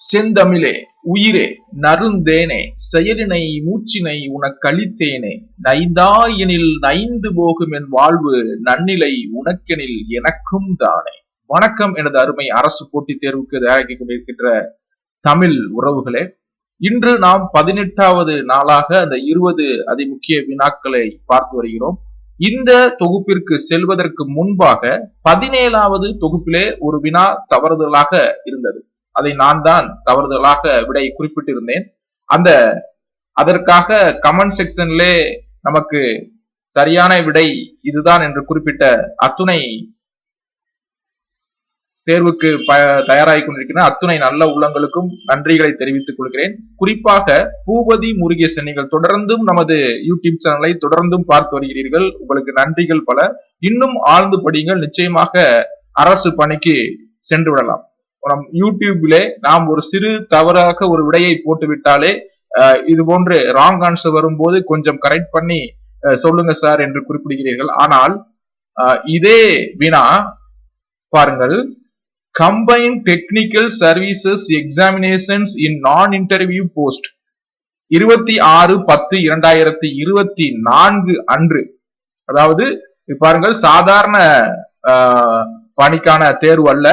செந்தமிழே உயிரே நருந்தேனே செயலினை மூச்சினை உனக்களித்தேனே. நைந்தாயெனில் நைந்து போகும் என் வாழ்வு நன்னிலை உனக்கெனில் எனக்கும் தானே. வணக்கம் எனது அருமை அரசு போட்டித் தேர்வுக்கு தயாராகி கொண்டிருக்கின்ற தமிழ் உறவுகளே இன்று நாம் பதினெட்டாவது நாளாக அந்த இருபது அதிமுக்கிய வினாக்களை பார்த்து வருகிறோம். இந்த தொகுப்பிற்கு செல்வதற்கு முன்பாக பதினேழாவது தொகுப்பிலே ஒரு வினா தவறுதலாக இருந்தது. அதை நான் தான் தவறுதலாக விடை குறிப்பிட்டிருந்தேன். அந்த அதற்காக கமெண்ட் செக்ஷன்லே நமக்கு சரியான விடை இதுதான் என்று குறிப்பிட்ட அத்துணை தேர்வுக்கு தயாராகி கொண்டிருக்கிற அத்துணை நல்ல உள்ளங்களுக்கும் நன்றிகளை தெரிவித்துக் கொள்கிறேன். குறிப்பாக பூபதி முருகேசன் நீங்கள் தொடர்ந்தும் நமது யூடியூப் சேனலை தொடர்ந்தும் பார்த்து வருகிறீர்கள். உங்களுக்கு நன்றிகள் பல. இன்னும் ஆழ்ந்து படியுங்கள். நிச்சயமாக அரசு பணிக்கு சென்று விடலாம். நம் யூடியூபிலே நாம் ஒரு சிறு தவறாக ஒரு விடையை போட்டுவிட்டாலே இது போன்று ராங் ஆன்சர் வரும்போது கொஞ்சம் கரெக்ட் பண்ணி சொல்லுங்க சார் என்று குறிப்பிடுகிறீர்கள். ஆனால் இதே வினா பாருங்கள். Combine technical services examinations in non interview post இருபத்தி ஆறு பத்து இரண்டாயிரத்தி இருபத்தி நான்கு அன்று. அதாவது பாருங்கள் சாதாரண பணிக்கான தேர்வு அல்ல.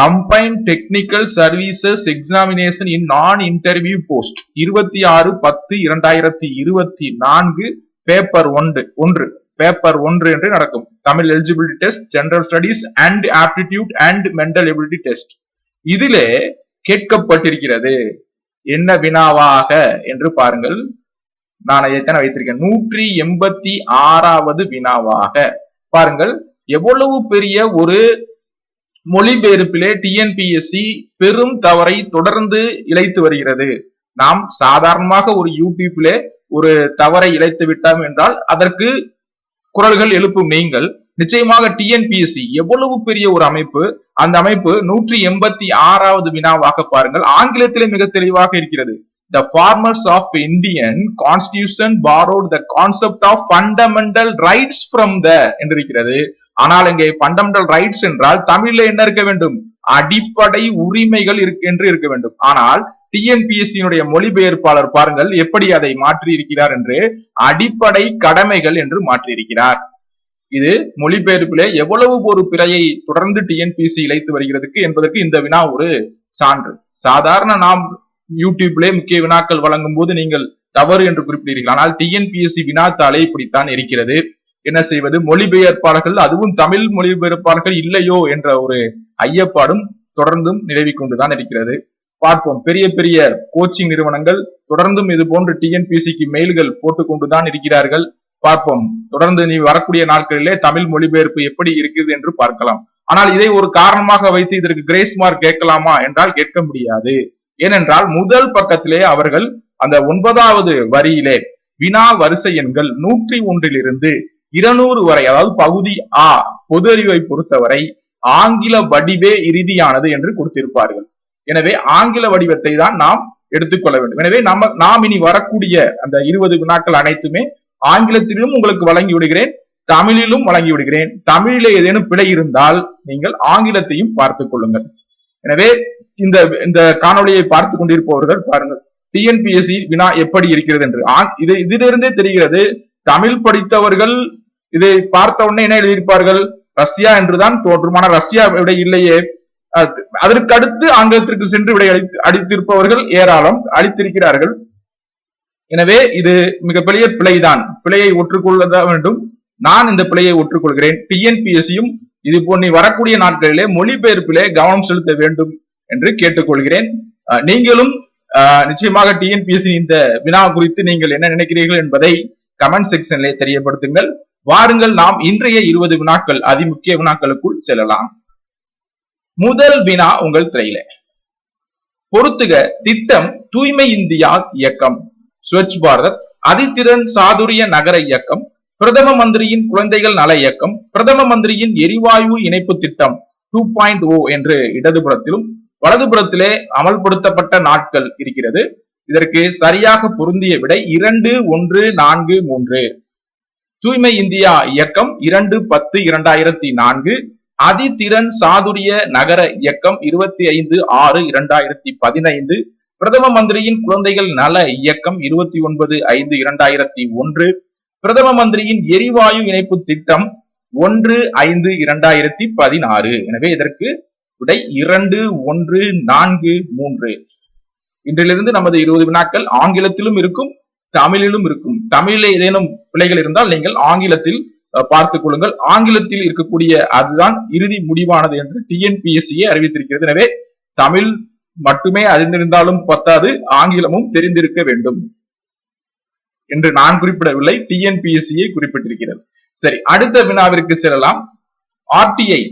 Combine technical services examination in non interview post இருபத்தி ஆறு பத்து இரண்டாயிரத்தி இருபத்தி நான்கு பேப்பர் ஒன்று ஒன்று. பேப்பர் ஒன்று என்று நடக்கும். Tamil eligibility test general studies and aptitude and mental ability test இதிலே கேட்கப்பட்டிருக்கிறது. என்ன வினாவாக என்று பாருங்கள். நான் எத்தனை வைத்திருக்கேன். நூற்றி எண்பத்தி ஆறாவது வினாவாக. பாருங்கள். எவ்வளவு பெரிய ஒரு மொழிபெயர்ப்பிலே டிஎன்பிஎஸ்சி பெரும் தவறை தொடர்ந்து இழைத்து வருகிறது. நாம் சாதாரணமாக ஒரு யூடியூப்லே ஒரு தவறை இழைத்து விட்டோம் என்றால் அதற்கு குரல்கள் எழுப்பும் நீங்கள். நிச்சயமாக டிஎன்பிஎஸ்சி எவ்வளவு பெரிய ஒரு அமைப்பு அந்த அமைப்பு நூற்றி எண்பத்தி ஆறாவது வினாவாக பாருங்கள். ஆங்கிலத்திலே மிக தெளிவாக இருக்கிறது. The framers of Indian constitution borrowed the concept of fundamental rights from the என்று இருக்கிறது ஆனால் இங்கே ஃபண்டமெண்டல் ரைட்ஸ் என்றால் தமிழ்ல என்ன இருக்க வேண்டும்? அடிப்படை உரிமைகள் என்று இருக்க வேண்டும். ஆனால் டிஎன்பிஎஸ்சியினுடைய மொழிபெயர்ப்பாளர் பாருங்கள் எப்படி அதை மாற்றி இருக்கிறார் என்று அடிப்படை கடமைகள் என்று மாற்றியிருக்கிறார். இது மொழிபெயர்ப்பிலே எவ்வளவு ஒரு பிறையை தொடர்ந்து டிஎன்பிஎஸ்சி இழைத்து வருகிறதுக்கு என்பதற்கு இந்த வினா ஒரு சான்று. சாதாரண நாம் யூடியூப்லே முக்கிய வினாக்கள் வழங்கும் போது நீங்கள் தவறு என்று குறிப்பிடுகிறீர்கள் ஆனால் டிஎன்பிஎஸ்சி வினாத்தாளே இப்படித்தான் இருக்கிறது. என்ன செய்வது? மொழிபெயர்ப்பாளர்கள் அதுவும் தமிழ் மொழிபெயர்ப்பாளர்கள் இல்லையோ என்ற ஒரு ஐயப்பாடும் தொடர்ந்தும் நிலவி கொண்டுதான் இருக்கிறது. பார்ப்போம். பெரிய பெரிய கோச்சிங் நிறுவனங்கள் தொடர்ந்தும் இது போன்று டிஎன்பிசிக்கு மெயில்கள் போட்டுக்கொண்டுதான் இருக்கிறார்கள். பார்ப்போம். தொடர்ந்து நீ வரக்கூடிய நாட்களிலே தமிழ் மொழிபெயர்ப்பு எப்படி இருக்குது என்று பார்க்கலாம். ஆனால் இதை ஒரு காரணமாக வைத்து இதற்கு கிரேஸ் மார்க் கேட்கலாமா என்றால் கேட்க முடியாது. ஏனென்றால் முதல் பக்கத்திலே அவர்கள் அந்த ஒன்பதாவது வரியிலே வினா வரிசை எண்கள் நூற்றி ஒன்றிலிருந்து இருநூறு வரை அதாவது பகுதி ஆ பொது அறிவை பொறுத்தவரை ஆங்கில வடிவே இறுதியானது என்று கொடுத்திருப்பார்கள். எனவே ஆங்கில வடிவத்தை தான் நாம் எடுத்துக்கொள்ள வேண்டும். எனவே நம்ம நாம் இனி வரக்கூடிய அந்த இருபது வினாக்கள் அனைத்துமே ஆங்கிலத்திலும் உங்களுக்கு வழங்கி விடுகிறேன் தமிழிலும் வழங்கி விடுகிறேன். தமிழிலே ஏதேனும் பிழை இருந்தால் நீங்கள் ஆங்கிலத்தையும் பார்த்துக் கொள்ளுங்கள். எனவே இந்த இந்த காணொலியை பார்த்து கொண்டிருப்பவர்கள் பாருங்கள். டிஎன்பிஎஸ்சி வினா எப்படி இருக்கிறது என்று. இது இதிலிருந்தே தெரிகிறது தமிழ் படித்தவர்கள் இதை பார்த்த உடனே என்ன எழுதியிருப்பார்கள்? ரஷ்யா என்றுதான் தோன்றும். ரஷ்யா விட இல்லையே. அதற்கு அடுத்து ஆங்கிலத்திற்கு சென்று விடை அளித்து அடித்திருப்பவர்கள் ஏராளம் அளித்திருக்கிறார்கள் எனவே இது மிகப்பெரிய பிழைதான். பிழையை ஒற்றுக்கொள்ள வேண்டும்? நான் இந்த பிழையை ஒற்றுக்கொள்கிறேன். டிஎன்பிஎஸ்சியும் இது போன்ற வரக்கூடிய நாட்களிலே மொழிபெயர்ப்பிலே கவனம் செலுத்த வேண்டும். என்று கேட்டுக்கொள்கிறேன். நீங்களும் நிச்சயமாக டிஎன்பிஎஸ்சி இந்த வினா குறித்து நீங்கள் என்ன நினைக்கிறீர்கள் என்பதை கமெண்ட் செக்ஷனிலே தெரியப்படுத்துங்கள். வாருங்கள் நாம் இன்றைய இருபது வினாக்கள் அதிமுக்கிய வினாக்களுக்குள் செல்லலாம். முதல் வினா உங்கள் திரையில. பொறுத்துக திட்டம் தூய்மை இந்தியா இயக்கம். ஸ்வச் பாரத் அதித்திறன் சாதுரிய நகர இயக்கம். பிரதம மந்திரியின் குழந்தைகள் நல இயக்கம். பிரதம மந்திரியின் எரிவாயு இணைப்பு திட்டம் டூ பாயிண்ட் ஓ என்று இடதுபுறத்திலும் வலதுபுறத்திலே அமல்படுத்தப்பட்ட நாட்கள் இருக்கிறது. இதற்கு சரியாக பொருந்திய விடை இரண்டு ஒன்று நான்கு மூன்று. தூய்மை இந்தியா இயக்கம் இரண்டு பத்து இரண்டாயிரத்தி நான்கு. அதிதிறன் சாதுரிய நகர இயக்கம் இருபத்தி ஐந்து ஆறு இரண்டாயிரத்தி பதினைந்து. பிரதம மந்திரியின் குழந்தைகள் நல இயக்கம் இருபத்தி ஒன்பது ஐந்து இரண்டாயிரத்தி ஒன்று. பிரதம மந்திரியின் எரிவாயு இணைப்பு திட்டம் ஒன்று ஐந்து இரண்டாயிரத்தி பதினாறு. எனவே இதற்கு விடை இரண்டு ஒன்று நான்கு மூன்று. இன்றிலிருந்து நமது இருபது வினாக்கள் ஆங்கிலத்திலும் இருக்கும் தமிழிலும் இருக்கும். தமிழில் ஏதேனும் பிழைகள் இருந்தால் நீங்கள் ஆங்கிலத்தில் பார்த்துக் கொள்ளுங்கள். ஆங்கிலத்தில் இருக்கக்கூடிய அதுதான் இறுதி முடிவானது என்று டிஎன்பிஎஸ்சியை அறிவித்திருக்கிறது. எனவே தமிழ் மட்டுமே அறிந்திருந்தாலும் பத்தாது ஆங்கிலமும் தெரிந்திருக்க வேண்டும் என்று நான் குறிப்பிடவில்லை. டிஎன்பிஎஸ்சியை குறிப்பிட்டிருக்கிறது. சரி அடுத்த வினாவிற்கு செல்லலாம். ஆர்டிஐ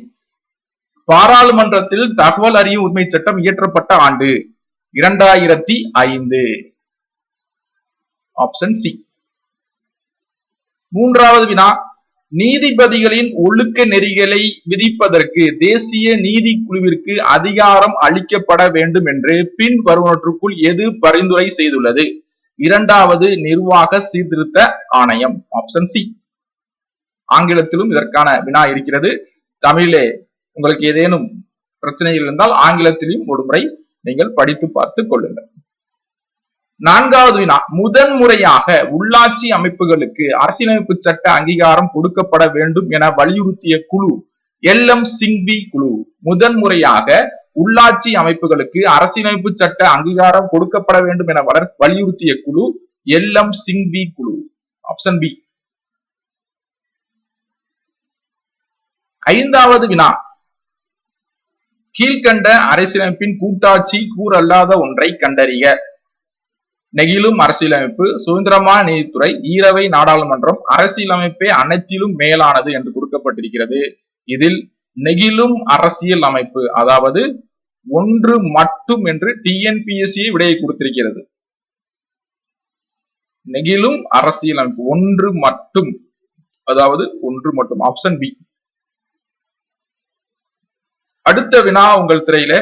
பாராளுமன்றத்தில் தகவல் அறியும் உரிமை சட்டம் இயற்றப்பட்ட ஆண்டு இரண்டாயிரத்தி ஐந்து. ஆப்ஷன் சி மூன்றாவது வினா நீதிபதிகளின் ஒழுக்க நெறிகளை விதிப்பதற்கு தேசிய நீதி குழுவிற்கு அதிகாரம் அளிக்கப்பட வேண்டும் என்று பின் வருவனற்றுக்குள் எது பரிந்துரை செய்துள்ளது? இரண்டாவது நிர்வாக சீர்திருத்த ஆணையம். ஆப்ஷன் சி ஆங்கிலத்திலும் இதற்கான வினா இருக்கிறது. தமிழிலே உங்களுக்கு ஏதேனும் பிரச்சனைகள் இருந்தால் ஆங்கிலத்திலையும் ஒரு முறை நீங்கள் படித்து பார்த்து கொள்ளுங்கள். நான்காவது வினா முதன் முறையாக உள்ளாட்சி அமைப்புகளுக்கு அரசியலமைப்பு சட்ட அங்கீகாரம் கொடுக்கப்பட வேண்டும் என வலியுறுத்திய குழு எல் எம் சிங்வி குழு முதன் முறையாக உள்ளாட்சி அமைப்புகளுக்கு அரசியலமைப்பு சட்ட அங்கீகாரம் கொடுக்கப்பட வேண்டும் என வலியுறுத்திய குழு எல் எம் சிங்வி குழு. ஆப்ஷன் பி ஐந்தாவது வினா கீழ்கண்ட அரசியலமைப்பின் கூட்டாட்சி கூறல்லாத ஒன்றை கண்டறிய நெகிழும் அரசியலமைப்பு சுதந்திரமான நீதித்துறை ஈரவை நாடாளுமன்றம் அரசியலமைப்பே அனைத்திலும் மேலானது என்று கொடுக்கப்பட்டிருக்கிறது. இதில் நெகிழும் அரசியல் அமைப்பு அதாவது ஒன்று மட்டும் என்று டிஎன்பிஎஸ்சி விடையை கொடுத்திருக்கிறது. நெகிழும் அரசியல் அமைப்பு ஒன்று மட்டும் அதாவது ஒன்று மட்டும் ஆப்ஷன் பி அடுத்த வினா உங்கள் திரையில.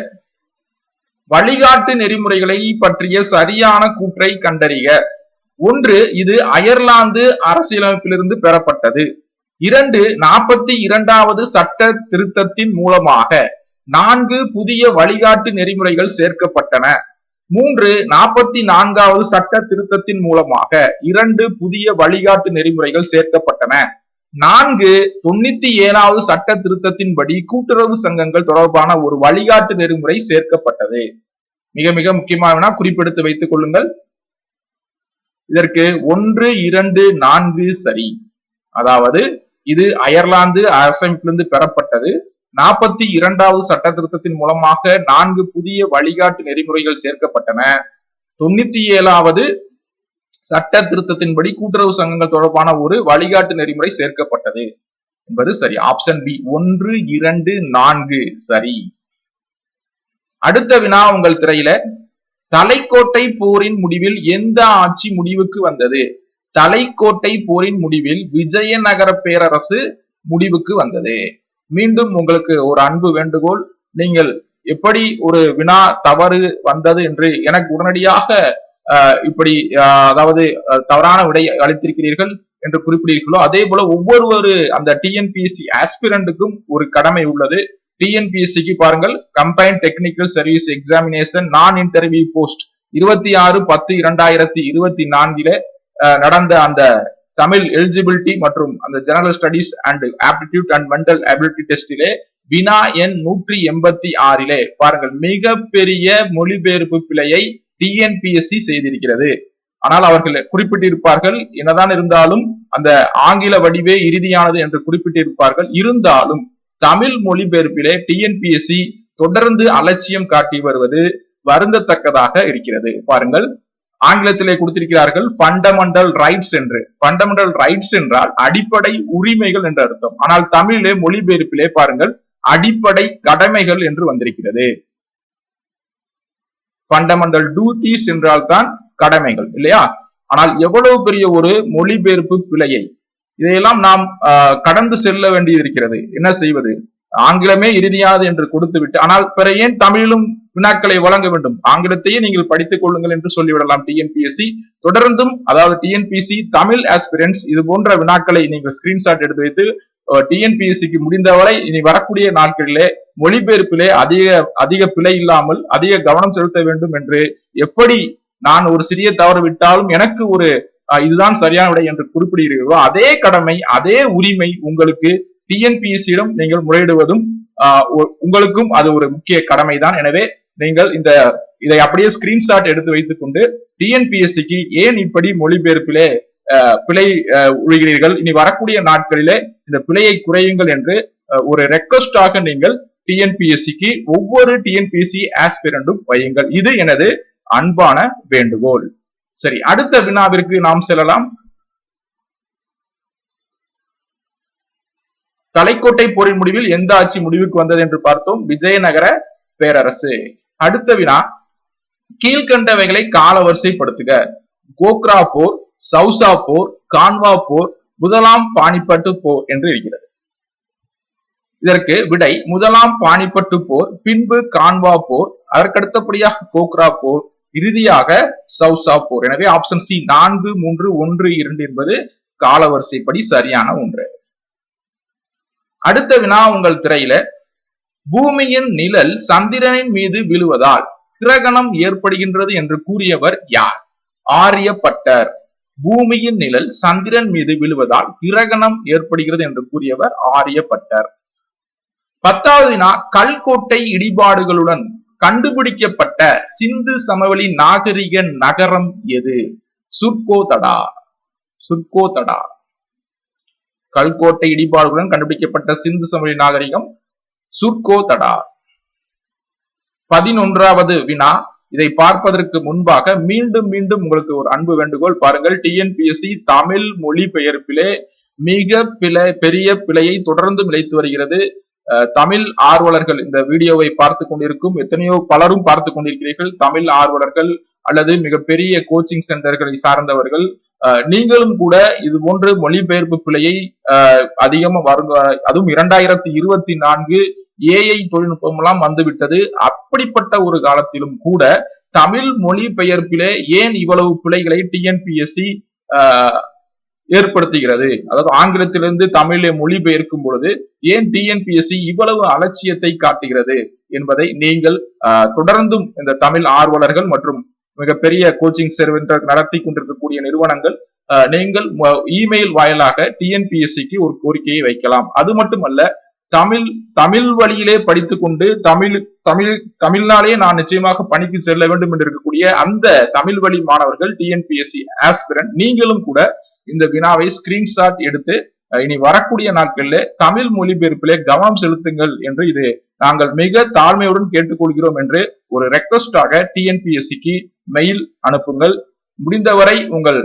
வழிகாட்டு நெறிமுறைகளை பற்றிய சரியான கூற்றை கண்டறிய ஒன்று இது அயர்லாந்து அரசியலமைப்பிலிருந்து பெறப்பட்டது. இரண்டு நாற்பத்தி இரண்டாவது சட்ட திருத்தத்தின் மூலமாக நான்கு புதிய வழிகாட்டு நெறிமுறைகள் சேர்க்கப்பட்டன. மூன்று நாற்பத்தி நான்காவது சட்ட திருத்தத்தின் மூலமாக இரண்டு புதிய வழிகாட்டு நெறிமுறைகள் சேர்க்கப்பட்டன. நான்கு தொண்ணூத்தி ஏழாவது சட்ட திருத்தத்தின்படி கூட்டுறவு சங்கங்கள் தொடர்பான ஒரு வழிகாட்டு நெறிமுறை சேர்க்கப்பட்டது. மிக மிக முக்கியமான குறிப்பெடுத்து வைத்துக் கொள்ளுங்கள். இதற்கு ஒன்று இரண்டு நான்கு சரி. அதாவது இது அயர்லாந்து அரசமைப்பிலிருந்து பெறப்பட்டது. நாற்பத்தி இரண்டாவது சட்ட திருத்தத்தின் மூலமாக நான்கு புதிய வழிகாட்டு நெறிமுறைகள் சேர்க்கப்பட்டன. தொண்ணூத்தி ஏழாவது சட்ட திருத்தத்தின்படி கூட்டுறவு சங்கங்கள் தொடர்பான ஒரு வழிகாட்டு நெறிமுறை சேர்க்கப்பட்டது. என்பது சரி. ஆப்ஷன் பி ஒன்று இரண்டு நான்கு. சரி. அடுத்த வினா உங்கள் திரையில. தலைக்கோட்டை போரின் முடிவில் எந்த ஆட்சி முடிவுக்கு வந்தது? தலைக்கோட்டை போரின் முடிவில் விஜயநகர பேரரசு முடிவுக்கு வந்தது. மீண்டும் உங்களுக்கு ஒரு அன்பு வேண்டுகோள். நீங்கள் எப்படி ஒரு வினா தவறு வந்தது என்று எனக்கு உடனடியாக இப்படி அதாவது தவறான விடை அளித்திருக்கிறீர்கள் என்று குறிப்பிடுகிறீர்களோ அதே போல ஒவ்வொரு அந்த டிஎன்பிஎஸ்சி ஆஸ்பிரண்ட்டுக்கும் ஒரு கடமை உள்ளது. டிஎன்பிஎஸ்சிக்கு பாருங்கள் combine technical service examination non interview post இருபத்தி ஆறு பத்து இரண்டாயிரத்தி இருபத்தி நான்கில நடந்த அந்த தமிழ் எலிஜிபிலிட்டி மற்றும் அந்த general studies and aptitude and mental ability டெஸ்டிலே வினா எண் நூற்றி எண்பத்தி ஆறிலே பாருங்கள் மிகப்பெரிய மொழிபெயர்ப்பு பிழையை டிஎன்பிஎஸ்சி செய்திருக்கிறது. ஆனால் அவர்கள் குறிப்பிட்டிருப்பார்கள் என்னதான் இருந்தாலும் அந்த ஆங்கில வடிவே இறுதியானது என்று குறிப்பிட்டிருப்பார்கள். இருந்தாலும் தமிழ் மொழிபெயர்ப்பிலே டிஎன்பிஎஸ்சி தொடர்ந்து அலட்சியம் காட்டி வருவது வருந்தத்தக்கதாக இருக்கிறது. பாருங்கள் ஆங்கிலத்திலே கொடுத்திருக்கிறார்கள் ஃபண்டமெண்டல் ரைட்ஸ் என்று. பண்டமெண்டல் ரைட்ஸ் என்றால் அடிப்படை உரிமைகள் என்று அர்த்தம். ஆனால் தமிழிலே மொழிபெயர்ப்பிலே பாருங்கள் அடிப்படை கடமைகள் என்று வந்திருக்கிறது. ஃபண்டமெண்டல் டியூட்டிஸ் என்றால்தான் கடமைகள் இல்லையா? ஆனால் எவ்வளவு பெரிய ஒரு மொழிபெயர்ப்பு பிழையை. இதையெல்லாம் நாம் கடந்து செல்ல வேண்டியிருக்கிறது. என்ன செய்வது? ஆங்கிலமே இறுதியானது என்று கொடுத்து விட்டு ஆனால் பிற ஏன் தமிழிலும் வினாக்களை வழங்க வேண்டும்? ஆங்கிலத்தையே நீங்கள் படித்துக் கொள்ளுங்கள் என்று சொல்லிவிடலாம். டிஎன்பிஎஸ்சி தொடர்ந்தும் அதாவது டிஎன்பிஎஸ்சி தமிழ் ஆஸ்பிரன்ஸ் இது போன்ற வினாக்களை நீங்கள் ஸ்கிரீன்ஷாட் எடுத்து வைத்து டிஎன்பிஎஸ்சிக்கு முடிந்தவரை இனி வரக்கூடிய நாட்களிலே மொழிபெயர்ப்பிலே அதிக அதிக பிழை இல்லாமல் அதிக கவனம் செலுத்த வேண்டும் என்று எப்படி நான் ஒரு சிறிய தவறு விட்டாலும் எனக்கு ஒரு இதுதான் சரியான விடை என்று குறிப்பிடுகிறீர்களோ அதே கடமை அதே உரிமை உங்களுக்கு டிஎன்பிஎஸ்சியிடம் நீங்கள் முறையிடுவதும் உங்களுக்கும் அது ஒரு முக்கிய கடமைதான். எனவே நீங்கள் இந்த இதை அப்படியே ஸ்கிரீன்ஷாட் எடுத்து வைத்துக் கொண்டு டிஎன்பிஎஸ்சிக்கு ஏன் இப்படி மொழிபெயர்ப்பிலே பிழை உழுகிறீர்கள் இனி வரக்கூடிய நாட்களிலே இந்த பிழையை குறையுங்கள் என்று ஒரு ரெக்வஸ்டாக நீங்கள் டிஎன்பிஎஸ்சிக்கு ஒவ்வொரு டிஎன்பிஎஸ்சி ஆஸ்பிரண்டும் வையுங்கள். இது எனது அன்பான வேண்டுகோள். சரி அடுத்த வினாவிற்கு நாம் செல்லலாம். தலைக்கோட்டை போரின் முடிவில் எந்த ஆட்சி முடிவுக்கு வந்தது என்று பார்த்தோம். விஜயநகர பேரரசு. அடுத்த வினா கீழ்கண்டவைகளை காலவரிசைப்படுத்துக. கோக்ரா போர் சவுசா போர் கான்வா போர் முதலாம் பாணிப்பட்டு போர் என்று இருக்கிறது. இதற்கு விடை முதலாம் பாணிப்பட்டு போர் பின்பு கான்வா போர் அதற்கடுத்தபடியாக கோக்ரா போர் இறுதியாக சவுசா போர். எனவே ஆப்ஷன் சி நான்கு மூன்று ஒன்று இரண்டு என்பது காலவரிசைப்படி சரியான ஒன்று. அடுத்த வினா உங்கள் திரையில பூமியின் நிழல் சந்திரனின் மீது விழுவதால் கிரகணம் ஏற்படுகின்றது என்று கூறியவர் யார்? ஆரியப்பட்டர். பூமியின் நிழல் சந்திரன் மீது விழுவதால் கிரகணம் ஏற்படுகிறது என்று கூறியவர் ஆரியப்பட்டர். பத்தாவது வினா கல்கோட்டை இடிபாடுகளுடன் கண்டுபிடிக்கப்பட்ட சிந்து சமவெளி நாகரிக நகரம் எது? சுர்கோதடா. சுர்கோதடா. கல்கோட்டை இடிபாடுகளுடன் கண்டுபிடிக்கப்பட்ட சிந்து சமவெளி நாகரிகம் சுர்கோதடா. பதினொன்றாவது வினா இதை பார்ப்பதற்கு முன்பாக மீண்டும் மீண்டும் உங்களுக்கு ஒரு அன்பு வேண்டுகோள் பாருங்கள். டிஎன்பிஎஸ்சி தமிழ் மொழி பெயர்ப்பிலே மிக பிழை பெரிய பிழையை தொடர்ந்து இழைத்து வருகிறது. அஹ், தமிழ் ஆர்வலர்கள் இந்த வீடியோவை பார்த்து கொண்டிருக்கும் எத்தனையோ பலரும் பார்த்து கொண்டிருக்கிறீர்கள். தமிழ் ஆர்வலர்கள் அல்லது மிகப்பெரிய கோச்சிங் சென்டர்களை சார்ந்தவர்கள் நீங்களும் கூட இது போன்று மொழிபெயர்ப்பு பிழையை அதிகமாக வரும் வருங்க அதுவும் இரண்டாயிரத்தி இருபத்தி நான்கு ஏஐ தொழில்நுட்பம் எல்லாம் வந்துவிட்டது. அப்படிப்பட்ட ஒரு காலத்திலும் கூட தமிழ் மொழி பெயர்ப்பிலே ஏன் இவ்வளவு பிழைகளை டிஎன்பிஎஸ்சி ஏற்படுத்துகிறது? அதாவது ஆங்கிலத்திலிருந்து தமிழை மொழிபெயர்க்கும் பொழுது ஏன் டிஎன்பிஎஸ்சி இவ்வளவு அலட்சியத்தை காட்டுகிறது என்பதை நீங்கள் தொடர்ந்தும் இந்த தமிழ் ஆர்வலர்கள் மற்றும் மிகப்பெரிய கோச்சிங் சென்டர் நடத்தி கொண்டிருக்கக்கூடிய நிறுவனங்கள் ஆஹ், நீங்கள் ம- இமெயில் வாயிலாக டிஎன்பிஎஸ்சிக்கு ஒரு கோரிக்கையை வைக்கலாம். அது மட்டுமல்ல தமிழ் தமிழ் வழியிலே படித்துக்கொண்டு தமிழ் தமிழ் தமிழ்னாலே நான் நிச்சயமாக பணிக்கு செல்ல வேண்டும் என்று இருக்கக்கூடிய அந்த தமிழ் வழி மாணவர்கள் டிஎன்பிஎஸ்சி ஆஸ்பிரண்ட் நீங்களும் கூட இந்த வினாவை ஸ்கிரீன்ஷாட் எடுத்து இனி வரக்கூடிய நாட்களிலே தமிழ் மொழிபெயர்ப்பிலே கவனம் செலுத்துங்கள் என்று இது நாங்கள் மிக தாழ்மையுடன் கேட்டுக்கொள்கிறோம் என்று ஒரு ரெக்வஸ்டாக டிஎன்பிஎஸ்சிக்கு மெயில் அனுப்புங்கள். முடிந்தவரை உங்கள்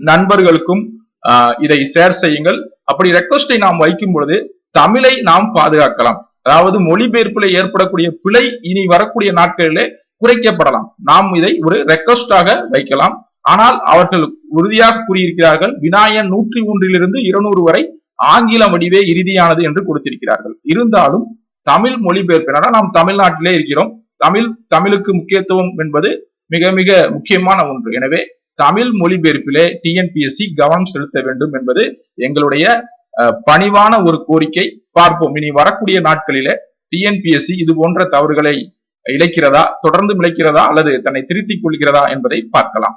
நண்பர்களுக்கும் ஆஹ், இதை ஷேர் செய்யுங்கள். அப்படி ரெக்வஸ்டை நாம் வைக்கும் பொழுது தமிழை நாம் பாதுகாக்கலாம். அதாவது மொழிபெயர்ப்புல ஏற்படக்கூடிய பிழை இனி வரக்கூடிய நாட்களிலே குறைக்கப்படலாம். நாம் இதை ஒரு ரெக்வஸ்டாக வைக்கலாம். ஆனால் அவர்கள் உறுதியாக கூறியிருக்கிறார்கள் விநாயகன் நூற்றி ஒன்றிலிருந்து இருநூறு வரை ஆங்கில வடிவே இறுதியானது என்று கொடுத்திருக்கிறார்கள். இருந்தாலும் தமிழ் மொழிபெயர்ப்பு என்னன்னா நாம் தமிழ்நாட்டிலே இருக்கிறோம். தமிழ் தமிழுக்கு முக்கியத்துவம் என்பது மிக மிக முக்கியமான ஒன்று. எனவே தமிழ் மொழிபெயர்ப்பிலே டிஎன்பிஎஸ்சி கவனம் செலுத்த வேண்டும் என்பது எங்களுடைய பணிவான ஒரு கோரிக்கை பார்ப்போம். இனி வரக்கூடிய நாட்களில டிஎன்பிஎஸ்சி இது போன்ற தவறுகளை இழைக்கிறதா தொடர்ந்து இழைக்கிறதா அல்லது தன்னை திருத்திக் கொள்கிறதா என்பதை பார்க்கலாம்.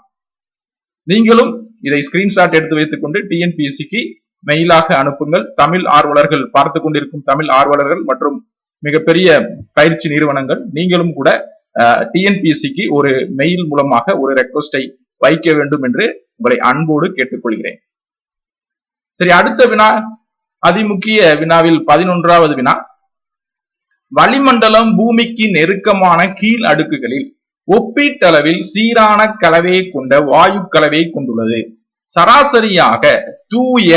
நீங்களும் இதை ஸ்கிரீன்ஷாட் எடுத்து வைத்துக் கொண்டு டிஎன்பிஎஸ்சிக்கு மெயிலாக அனுப்புங்கள். தமிழ் ஆர்வலர்கள் பார்த்து கொண்டிருக்கும் தமிழ் ஆர்வலர்கள் மற்றும் மிகப்பெரிய பயிற்சி நிறுவனங்கள் நீங்களும் கூட டிஎன்பிஎஸ்சிக்கு ஒரு மெயில் மூலமாக ஒரு ரெக்வஸ்டை வைக்க வேண்டும் என்று உங்களை அன்போடு கேட்டுக்கொள்கிறேன். சரி அடுத்த வினா அதிமுக்கிய வினாவில் பதினொன்றாவது வினா. வளிமண்டலம் பூமிக்கு நெருக்கமான கீழ் அடுக்குகளில் ஒப்பீட்டளவில் சீரான கலவையை கொண்ட வாயு கலவையை கொண்டுள்ளது. சராசரியாக தூய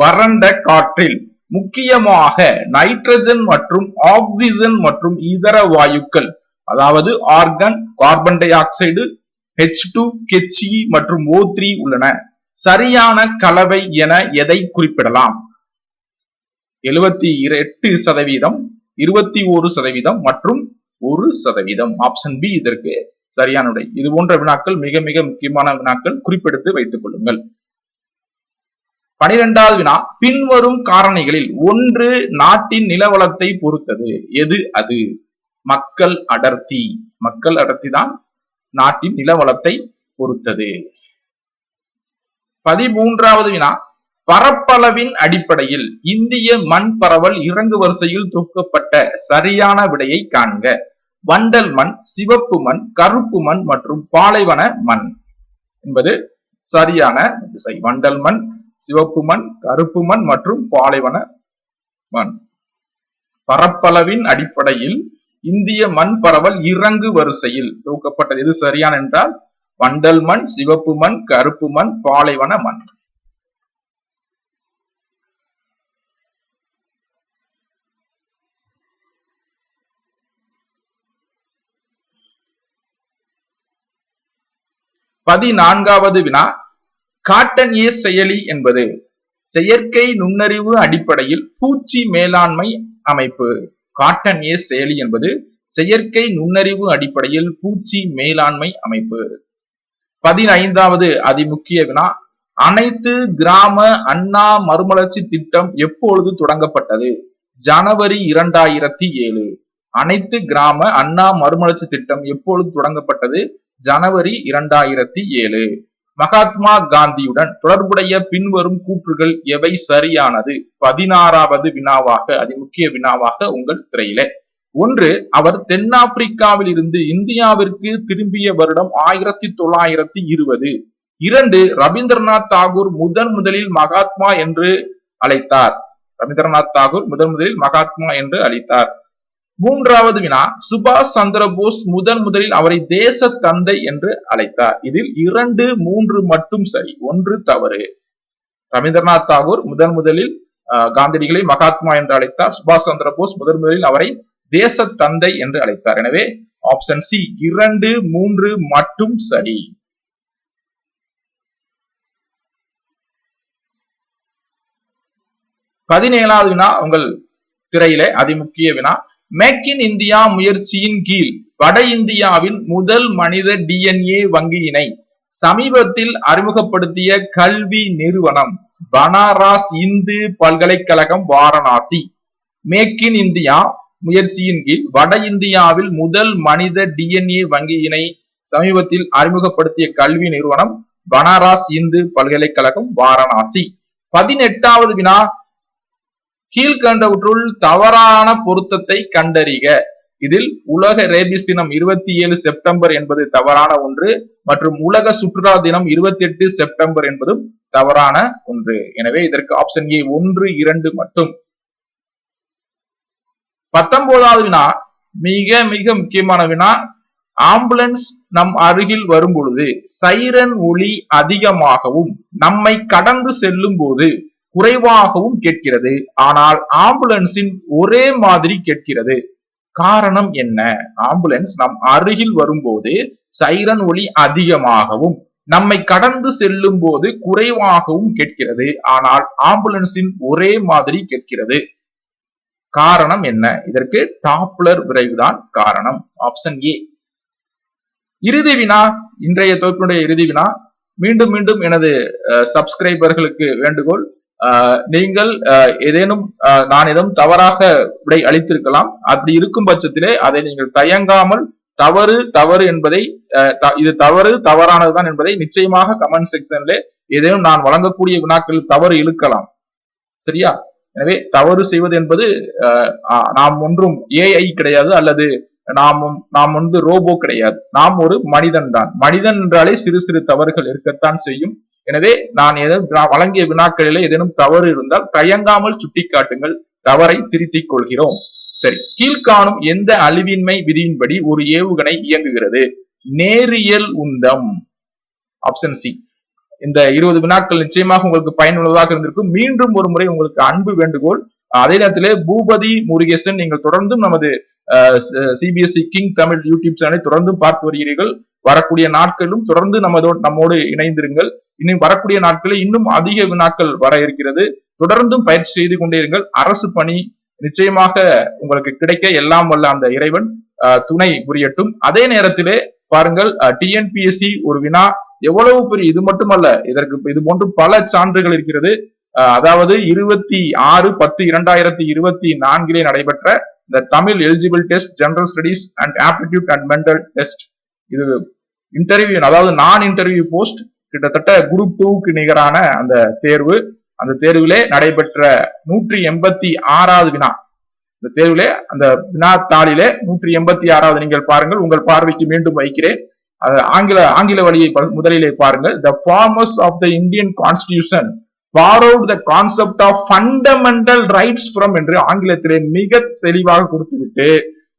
வறண்ட காற்றில் முக்கியமாக நைட்ரஜன் மற்றும் ஆக்சிஜன் மற்றும் இதர வாயுக்கள் அதாவது argon carbon dioxide H two மற்றும் ஓ த்ரீ உள்ளன. சரியான கலவை என எதை குறிப்பிடலாம்? எழுபத்தி எட்டு சதவீதம் இருபத்தி ஒரு சதவீதம் மற்றும் ஒரு சதவீதம். ஆப்ஷன் பி இதற்கு சரியான விடை இது போன்ற வினாக்கள் மிக மிக முக்கியமான வினாக்கள் குறிப்பெடுத்து வைத்துக் கொள்ளுங்கள். பனிரெண்டாவது வினா பின்வரும் காரணிகளில் ஒன்று நாட்டின் நிலவளத்தை பொறுத்தது. எது அது? மக்கள் அடர்த்தி. மக்கள் அடர்த்தி தான் நாட்டின் நிலவளத்தை பொறுத்தது. பதிமூன்றாவது வினா பரப்பளவின் அடிப்படையில் இந்திய மண் பரவல் இறங்கு வரிசையில் தொகுக்கப்பட்ட சரியான விடையை காண்க. வண்டல் மண் சிவப்பு மண் கருப்பு மண் மற்றும் பாலைவன மண் என்பது சரியான திசை. வண்டல் மண் சிவப்பு மண் கருப்பு மண் மற்றும் பாலைவன மண். பரப்பளவின் அடிப்படையில் இந்திய மண் பரவல் இறங்கு வரிசையில் தொகுக்கப்பட்டது. எது சரியான என்றால் வண்டல் மண் சிவப்பு மண் கருப்பு மண் பாலைவன மண். பதினான்காவது வினா காட்டன் ஏ செயலி என்பது செயற்கை நுண்ணறிவு அடிப்படையில் பூச்சி மேலாண்மை அமைப்பு. காட்டன் ஏ செயலி என்பது செயற்கை நுண்ணறிவு அடிப்படையில் பூச்சி மேலாண்மை அமைப்பு. பதினைந்தாவது அதிமுக்கிய வினா. அனைத்து கிராம அண்ணா மறுமலர்ச்சி திட்டம் எப்பொழுது தொடங்கப்பட்டது? ஜனவரி இரண்டாயிரத்தி ஏழு. அனைத்து கிராம அண்ணா மறுமலர்ச்சி திட்டம் எப்பொழுது தொடங்கப்பட்டது? ஜனவரி இரண்டாயிரத்தி ஏழு. மகாத்மா காந்தியுடன் தொடர்புடைய பின்வரும் கூற்றுகள் எவை? சரியானது. பதினாறாவது வினாவாக அது முக்கிய வினாவாக உங்கள் திரையிலே. ஒன்று அவர் தென்னாப்பிரிக்காவில் இருந்து இந்தியாவிற்கு திரும்பிய வருடம் ஆயிரத்தி தொள்ளாயிரத்தி இருபது. இரண்டு ரவீந்திரநாத் தாகூர் முதன் முதலில் மகாத்மா என்று அழைத்தார். ரவீந்திரநாத் தாகூர் முதன் முதலில் மகாத்மா என்று அழைத்தார் மூன்றாவது வினா சுபாஷ் சந்திர போஸ் முதன் முதலில் அவரை தேச தந்தை என்று அழைத்தார். இதில் இரண்டு மூன்று மட்டும் சரி ஒன்று தவறு. ரவீந்திரநாத் தாகூர் முதன் முதலில் காந்தியடிகளை மகாத்மா என்று அழைத்தார். சுபாஷ் சந்திர போஸ் முதன் முதலில் அவரை தேச தந்தை என்று அழைத்தார். எனவே ஆப்ஷன் சி இரண்டு மூன்று மட்டும் சரி. பதினேழாவது வினா உங்கள் திரையிலே அதிமுக்கிய வினா. மேக் இன் இந்தியா முயற்சியின் கீழ் வட இந்தியாவின் முதல் மனித டிஎன்ஏ வங்கியினை சமீபத்தில் அறிமுகப்படுத்திய கல்வி நிறுவனம் பனாராஸ் இந்து பல்கலைக்கழகம் வாரணாசி. மேக் இன் இந்தியா முயற்சியின் கீழ் வட இந்தியாவில் முதல் மனித டிஎன்ஏ வங்கியினை சமீபத்தில் அறிமுகப்படுத்திய கல்வி நிறுவனம் பனாராஸ் இந்து பல்கலைக்கழகம் வாரணாசி. பதினெட்டாவது வினா. கீழ்கண்டவற்றுள் தவறான பொருத்தத்தை கண்டறிக. இதில் உலக ரேபிஸ் தினம் இருபத்தி ஏழு செப்டம்பர் என்பது தவறான ஒன்று மற்றும் உலக சுற்றுலா தினம் இருபத்தி எட்டு செப்டம்பர் என்பதும் தவறான ஒன்று. எனவே இதற்கு ஆப்ஷன் ஏ ஒன்று இரண்டு மட்டும். பத்தொன்பதாவது வினா மிக மிக முக்கியமான வினா ஆம்புலன்ஸ் நம் அருகில் வரும் பொழுது சைரன் ஒளி அதிகமாகவும் நம்மை கடந்து செல்லும் போது குறைவாகவும் கேட்கிறது. ஆனால் ஆம்புலன்ஸின் ஒரே மாதிரி கேட்கிறது. காரணம் என்ன? ஆம்புலன்ஸ் நம் அருகில் வரும்போது சைரன் ஒளி அதிகமாகவும் நம்மை கடந்து செல்லும் போது குறைவாகவும் கேட்கிறது. ஆனால் ஆம்புலன்ஸின் ஒரே மாதிரி கேட்கிறது. காரணம் என்ன? இதற்கு டாப்லர் விரைவுதான் காரணம். Option A. இறுதி வினா இன்றைய தொகுப்பினுடைய இறுதி வினா. மீண்டும் மீண்டும் எனது சப்ஸ்கிரைபர்களுக்கு வேண்டுகோள். நீங்கள் ஏதேனும் நான் ஏதும் தவறாக விடை அளித்திருக்கலாம். அப்படி இருக்கும் பட்சத்திலே அதை நீங்கள் தயங்காமல் தவறு தவறு என்பதை இது தவறு தவறானதுதான் என்பதை நிச்சயமாக கமெண்ட் செக்ஷன்ல ஏதேனும் நான் வழங்கக்கூடிய வினாக்கள் தவறு இழுக்கலாம். சரியா? எனவே தவறு செய்வது என்பது நாம் ஒன்றும் ஏஐ கிடையாது அல்லது நாமும் நாம் வந்து ரோபோ கிடையாது. நாம் ஒரு மனிதன் தான். மனிதன் என்றாலே சிறு சிறு தவறுகள் இருக்கத்தான் செய்யும். எனவே நான் ஏதோ வழங்கிய வினாக்களிலே ஏதேனும் தவறு இருந்தால் தயங்காமல் சுட்டிக்காட்டுங்கள். தவறை திருத்திக் கொள்கிறோம். சரி. கீழ்காணும் எந்த அழிவின்மை விதியின்படி ஒரு ஏவுகணை இயங்குகிறது? நேரியல் உந்தம். ஆப்ஷன் சி இந்த இருபது வினாக்கள் நிச்சயமாக உங்களுக்கு பயனுள்ளதாக இருந்திருக்கும். மீண்டும் ஒரு முறை உங்களுக்கு அன்பு வேண்டுகோள். அதே நேரத்திலே பூபதி முருகேசன் நீங்கள் தொடர்ந்தும் நமது சிபிஎஸ்இ கிங் தமிழ் யூடியூப் சேனலை தொடர்ந்து பார்த்து வருகிறீர்கள். வரக்கூடிய நாட்களிலும் தொடர்ந்து நமதோடு நம்மோடு இணைந்திருங்கள். இன்னும் வரக்கூடிய நாட்களில் இன்னும் அதிக வினாக்கள் வர இருக்கிறது. தொடர்ந்தும் பயிற்சி செய்து கொண்டே இருங்கள். அரசு பணி நிச்சயமாக உங்களுக்கு கிடைக்க எல்லாம் வல்ல அந்த இறைவன் துணை புரியட்டும். அதே நேரத்திலே பாருங்கள் டிஎன்பிஎஸ்சி ஒரு வினா எவ்வளவு பெரிய இது மட்டுமல்ல இதற்கு இது போன்று பல சான்றுகள் இருக்கிறது. அதாவது இருபத்தி ஆறு பத்து இரண்டாயிரத்தி இருபத்தி நான்கிலே நடைபெற்ற இந்த Tamil eligible test general studies and aptitude and mental test இது இன்டர்வியூ அதாவது நான் இன்டர்வியூ போஸ்ட் கிட்டத்தட்ட குரூப் டூக்கு நிகரான அந்த தேர்வு. அந்த தேர்விலே நடைபெற்ற நூற்றி எண்பத்தி ஆறாவது வினா. இந்த தேர்விலே அந்த வினா தாளிலே நூற்றி எண்பத்தி ஆறாவது நீங்கள் பாருங்கள். உங்கள் பார்வைக்கு மீண்டும் வைக்கிறேன். ஆங்கில ஆங்கில வழியை முதலிலே பாருங்கள். The framers of the Indian constitution borrowed the concept of fundamental rights from என்று ஆங்கிலத்திலே மிக தெளிவாக கொடுத்துவிட்டு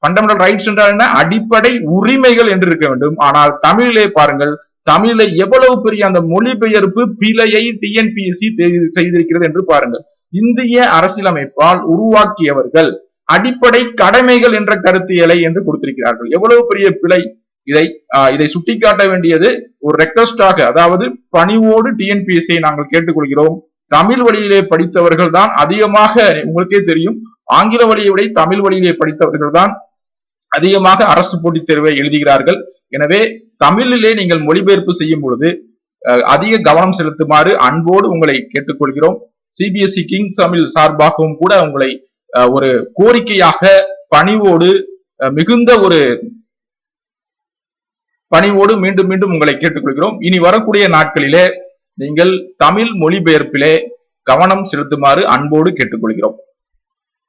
ஃபண்டமெண்டல் ரைட்ஸ் என்றால் என்ன? அடிப்படை உரிமைகள் என்று இருக்க வேண்டும். ஆனால் தமிழிலே பாருங்கள் தமிழிலே எவ்வளவு பெரிய அந்த மொழிபெயர்ப்பு பிழையை டிஎன்பிஎஸ்சி செய்திருக்கிறது என்று பாருங்கள். இந்திய அரசியலமைப்பால் உருவாக்கியவர்கள் அடிப்படை கடமைகள் என்ற கருத்தியலை என்று கொடுத்திருக்கிறார்கள். எவ்வளவு பெரிய பிழை இதை இதை சுட்டிக்காட்ட வேண்டியது ஒரு ரெக்வஸ்டாக அதாவது பணிவோடு டிஎன்பிஎஸ்சியை நாங்கள் கேட்டுக்கொள்கிறோம். தமிழ் வழியிலே படித்தவர்கள் தான் அதிகமாக உங்களுக்கே தெரியும் ஆங்கில வழியை விட தமிழ் வழியிலே படித்தவர்கள் தான் அதிகமாக அரசு போட்டித் தேர்வை எழுதுகிறார்கள். எனவே தமிழிலே நீங்கள் மொழிபெயர்ப்பு செய்யும் பொழுது அஹ், அதிக கவனம் செலுத்துமாறு அன்போடு உங்களை கேட்டுக்கொள்கிறோம். சிபிஎஸ்இ கிங் தமிழ் சார்பாகவும் கூட உங்களை அஹ், ஒரு கோரிக்கையாக பணிவோடு அஹ், மிகுந்த ஒரு பணிவோடு மீண்டும் மீண்டும் உங்களை கேட்டுக்கொள்கிறோம். இனி வரக்கூடிய நாட்களிலே நீங்கள் தமிழ் மொழிபெயர்ப்பிலே கவனம் செலுத்துமாறு அன்போடு கேட்டுக்கொள்கிறோம்.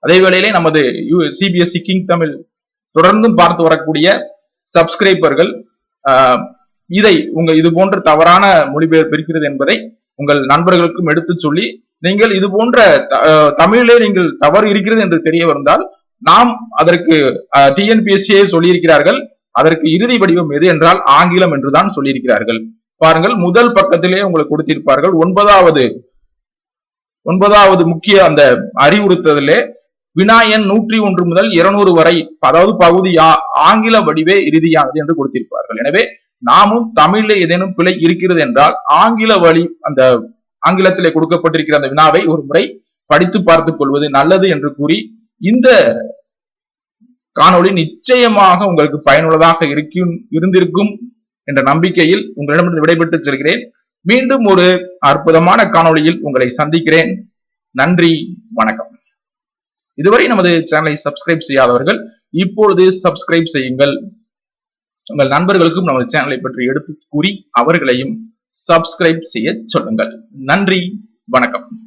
அதே வேளையிலே நமது சிபிஎஸ்சி கிங் தமிழ் தொடர்ந்தும் பார்த்து வரக்கூடிய சப்ஸ்கிரைபர்கள் ஆஹ், இதை உங்க இது போன்ற தவறான மொழிபெயர்ப்பு இருக்கிறது என்பதை உங்கள் நண்பர்களுக்கும் எடுத்துச் சொல்லி நீங்கள் இது போன்ற த- தமிழிலே நீங்கள் தவறு இருக்கிறது என்று தெரிய வந்தால் நாம் அதற்கு டிஎன்பிஎஸ்சியே சொல்லியிருக்கிறார்கள். அதற்கு இறுதி வடிவம் எது என்றால் ஆங்கிலம் என்றுதான் சொல்லியிருக்கிறார்கள். பாருங்கள் முதல் பக்கத்திலே உங்களுக்கு கொடுத்திருப்பார்கள் ஒன்பதாவது ஒன்பதாவது முக்கிய அந்த அறிவுறுத்ததிலே வினாயன் நூற்றி ஒன்று முதல் இருநூறு வரை அதாவது பகுதி ஆங்கில வடிவே இறுதியானது என்று கொடுத்திருப்பார்கள். எனவே நாமும் தமிழில் ஏதேனும் பிழை இருக்கிறது என்றால் ஆங்கில வழி அந்த ஆங்கிலத்திலே கொடுக்கப்பட்டிருக்கிற அந்த வினாவை ஒரு முறை படித்து பார்த்துக் கொள்வது நல்லது என்று கூறி இந்த காணொளி நிச்சயமாக உங்களுக்கு பயனுள்ளதாக இருக்கும் இருந்திருக்கும் என்ற நம்பிக்கையில் உங்களிடமிருந்து விடைபெற்று செல்கிறேன். மீண்டும் ஒரு அற்புதமான காணொளியில் உங்களை சந்திக்கிறேன். நன்றி வணக்கம். இதுவரை நமது சேனலை சப்ஸ்கிரைப் செய்யாதவர்கள் இப்பொழுது சப்ஸ்கிரைப் செய்யுங்கள். உங்கள் நண்பர்களுக்கும் நமது சேனலை பற்றி எடுத்து கூறி அவர்களையும் சப்ஸ்கிரைப் செய்ய சொல்லுங்கள். நன்றி வணக்கம்.